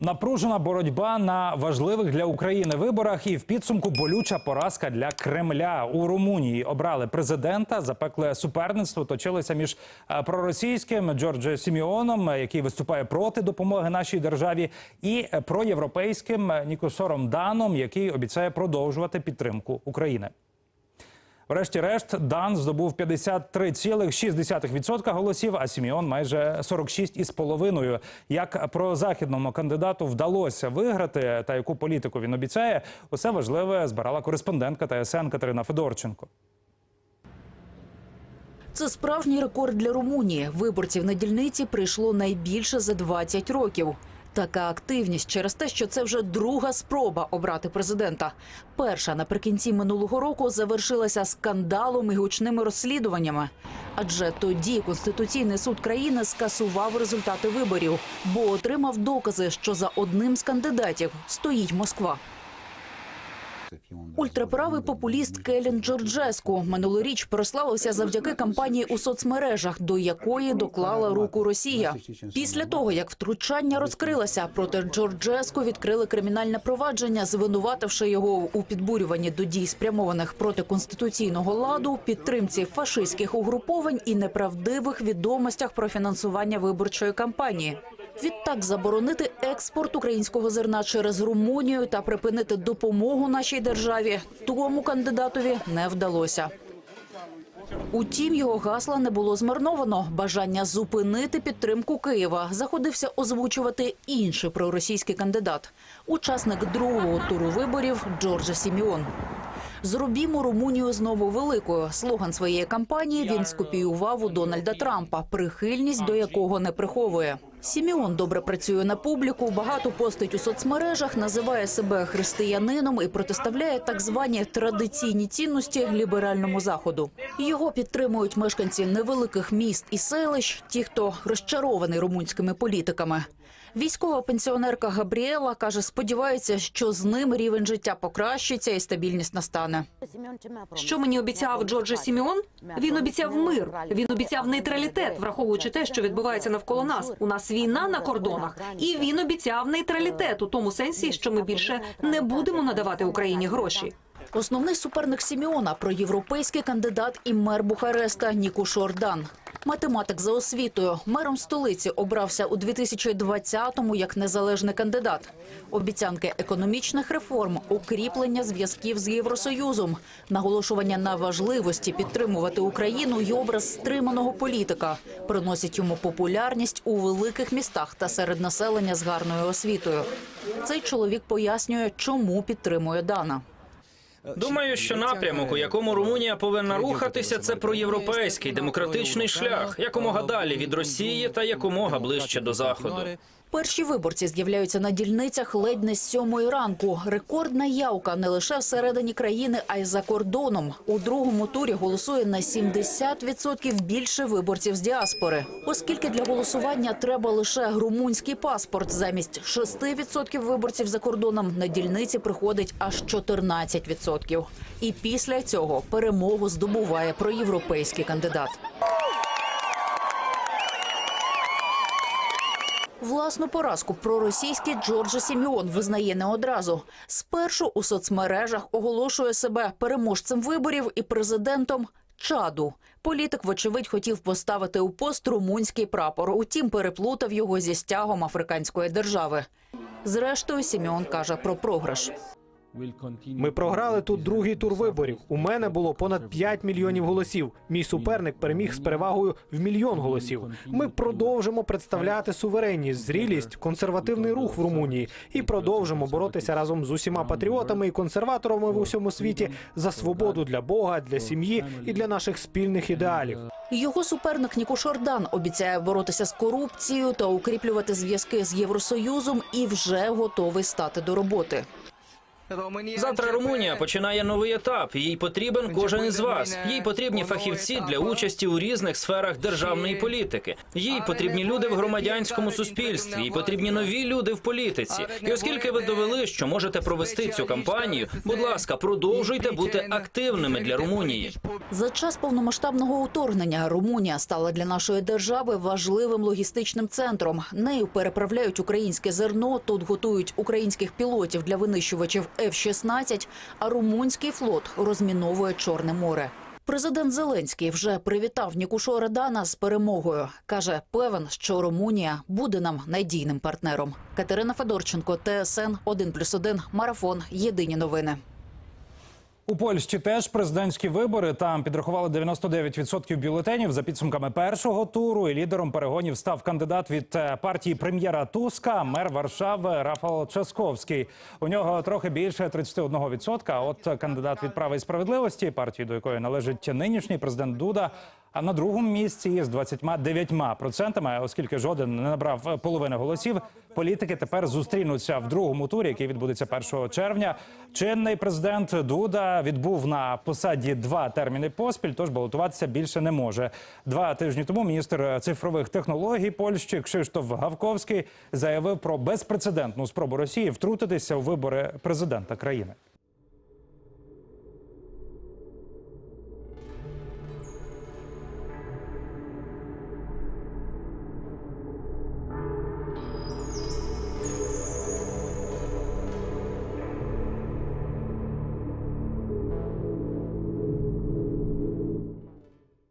Напружена боротьба на важливих для України виборах і в підсумку болюча поразка для Кремля у Румунії. Обрали президента, запекле суперництво точилося між е, проросійським Джорджо Сіміоном, е, який виступає проти допомоги нашій державі, і е, проєвропейським Нікосором Даном, який обіцяє продовжувати підтримку України. Врешті-решт, Дан здобув 53,6% голосів, а Сіміон майже 46,5%. Як про західному кандидату вдалося виграти та яку політику він обіцяє, усе важливе збирала кореспондентка ТСН Катерина Федорченко. Це справжній рекорд для Румунії. Виборців на дільниці прийшло найбільше за 20 років. Така активність через те, що це вже друга спроба обрати президента. Перша наприкінці минулого року завершилася скандалом і гучними розслідуваннями. Адже тоді Конституційний суд країни скасував результати виборів, бо отримав докази, що за одним з кандидатів стоїть Москва. Ультраправий популіст Келін Джорджеску минулоріч прославився завдяки кампанії у соцмережах, до якої доклала руку Росія. Після того, як втручання розкрилося, проти Джорджеску відкрили кримінальне провадження, звинувативши його у підбурюванні до дій, спрямованих проти конституційного ладу, підтримці фашистських угруповань і неправдивих відомостях про фінансування виборчої кампанії. Відтак заборонити експорт українського зерна через Румунію та припинити допомогу нашій державі тому кандидатові не вдалося. Утім, його гасла не було змарновано. Бажання зупинити підтримку Києва заходився озвучувати інший проросійський кандидат, учасник другого туру виборів Джорджа Сіміон. Зробімо Румунію знову великою. Слоган своєї кампанії він скопіював у Дональда Трампа, прихильність до якого не приховує. Сіміон добре працює на публіку, багато постить у соцмережах, називає себе християнином і протиставляє так звані традиційні цінності ліберальному заходу. Його підтримують мешканці невеликих міст і селищ, ті, хто розчарований румунськими політиками. Військова пенсіонерка Габріела каже, сподівається, що з ним рівень життя покращиться і стабільність настане. Що мені обіцяв Джорджа Сіміон? Він обіцяв мир. Він обіцяв нейтралітет, враховуючи те, що відбувається навколо нас. У нас війна на кордонах, і він обіцяв нейтралітет у тому сенсі, що ми більше не будемо надавати Україні гроші. Основний суперник Сіміона – проєвропейський кандидат і мер Бухареста Ніку Шордан. Математик за освітою. Мером столиці обрався у 2020-му як незалежний кандидат. Обіцянки економічних реформ, укріплення зв'язків з Євросоюзом, наголошування на важливості підтримувати Україну і образ стриманого політика приносять йому популярність у великих містах та серед населення з гарною освітою. Цей чоловік пояснює, чому підтримує Дана. Думаю, що напрямок, у якому Румунія повинна рухатися, це проєвропейський демократичний шлях, якомога далі від Росії та якомога ближче до заходу. Перші виборці з'являються на дільницях ледь не з сьомої ранку. Рекордна явка не лише всередині країни, а й за кордоном. У другому турі голосує на 70% більше виборців з діаспори, оскільки для голосування треба лише румунський паспорт. Замість 6% виборців за кордоном на дільниці приходить аж 14%. І після цього перемогу здобуває проєвропейський кандидат. Власну поразку проросійський Джорджа Сіміон визнає не одразу. Спершу у соцмережах оголошує себе переможцем виборів і президентом Чаду. Політик, вочевидь, хотів поставити у пост румунський прапор, утім переплутав його зі стягом африканської держави. Зрештою, Сіміон каже про програш. Ми програли тут другий тур виборів. У мене було понад 5 мільйонів голосів. Мій суперник переміг з перевагою в мільйон голосів. Ми продовжимо представляти суверенність, зрілість, консервативний рух в Румунії і продовжимо боротися разом з усіма патріотами і консерваторами в усьому світі за свободу для Бога, для сім'ї і для наших спільних ідеалів. Його суперник Ніко Шордан обіцяє боротися з корупцією та укріплювати зв'язки з Євросоюзом і вже готовий стати до роботи. Завтра Румунія починає новий етап. Їй потрібен кожен із вас. Їй потрібні фахівці для участі у різних сферах державної політики. Їй потрібні люди в громадянському суспільстві. Їй потрібні нові люди в політиці. І оскільки ви довели, що можете провести цю кампанію, будь ласка, продовжуйте бути активними для Румунії. За час повномасштабного вторгнення Румунія стала для нашої держави важливим логістичним центром. Нею переправляють українське зерно. Тут готують українських пілотів для винищувачів F-16, а румунський флот розміновує Чорне море. Президент Зеленський вже привітав Нікушо Редана з перемогою. каже, певен, що Румунія буде нам надійним партнером. Катерина Федорченко, ТСН 1+,1, Марафон. Єдині новини. У Польщі теж президентські вибори. Там підрахували 99% бюлетенів за підсумками першого туру. І лідером перегонів став кандидат від е, партії прем'єра Туска, мер Варшави Рафал Часковський. У нього трохи більше 31%. А от кандидат від права і справедливості, партії до якої належить нинішній президент Дуда. А на другому місці з 29%, оскільки жоден не набрав половини голосів, політики тепер зустрінуться в другому турі, який відбудеться 1 червня. Чинний президент Дуда відбув на посаді два терміни поспіль, тож балотуватися більше не може. Два тижні тому міністр цифрових технологій Польщі Кшиштоф Гавковський заявив про безпрецедентну спробу Росії втрутитися у вибори президента країни.